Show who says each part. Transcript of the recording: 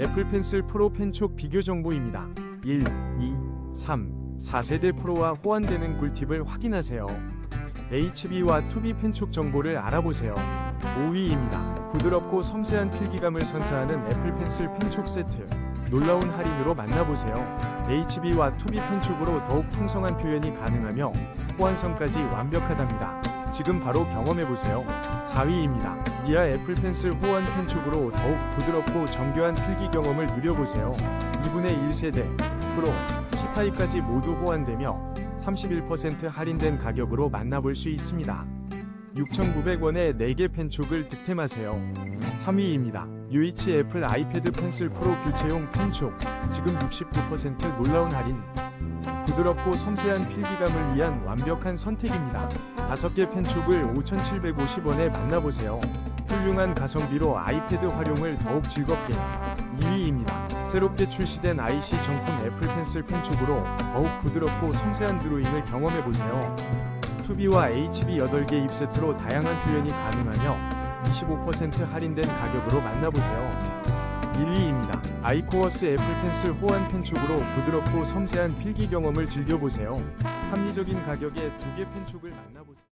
Speaker 1: 애플 펜슬 프로 펜촉 비교 정보입니다. 1, 2, 3, 4세대 프로와 호환되는 꿀팁을 확인하세요. HB와 2B 펜촉 정보를 알아보세요. 5위입니다. 부드럽고 섬세한 필기감을 선사하는 애플 펜슬 펜촉 세트. 놀라운 할인으로 만나보세요. HB와 2B 펜촉으로 더욱 풍성한 표현이 가능하며 호환성까지 완벽하답니다. 지금 바로 경험해보세요. 4위입니다. 니아 애플 펜슬 호환 펜촉으로 더욱 부드럽고 정교한 필기 경험을 누려보세요. 2분의 1세대, 프로, C타입까지 모두 호환되며 31% 할인된 가격으로 만나볼 수 있습니다. 6,900원에 4개 펜촉을 득템하세요. 3위입니다. UH 애플 아이패드 펜슬 프로 교체용 펜촉. 지금 69% 놀라운 할인. 부드럽고 섬세한 필기감을 위한 완벽한 선택입니다. 5개 펜촉을 5,750원에 만나보세요. 훌륭한 가성비로 아이패드 활용을 더욱 즐겁게. 2위입니다. 새롭게 출시된 IC 정품 애플 펜슬 펜촉으로 더욱 부드럽고 섬세한 드로잉을 경험해보세요. 2B와 HB 8개 입 세트로 다양한 표현이 가능하며 25% 할인된 가격으로 만나보세요. 1위입니다. 아이코어스 애플 펜슬 호환 펜촉으로 부드럽고 섬세한 필기 경험을 즐겨보세요. 합리적인 가격에 두 개 펜촉을 만나보세요.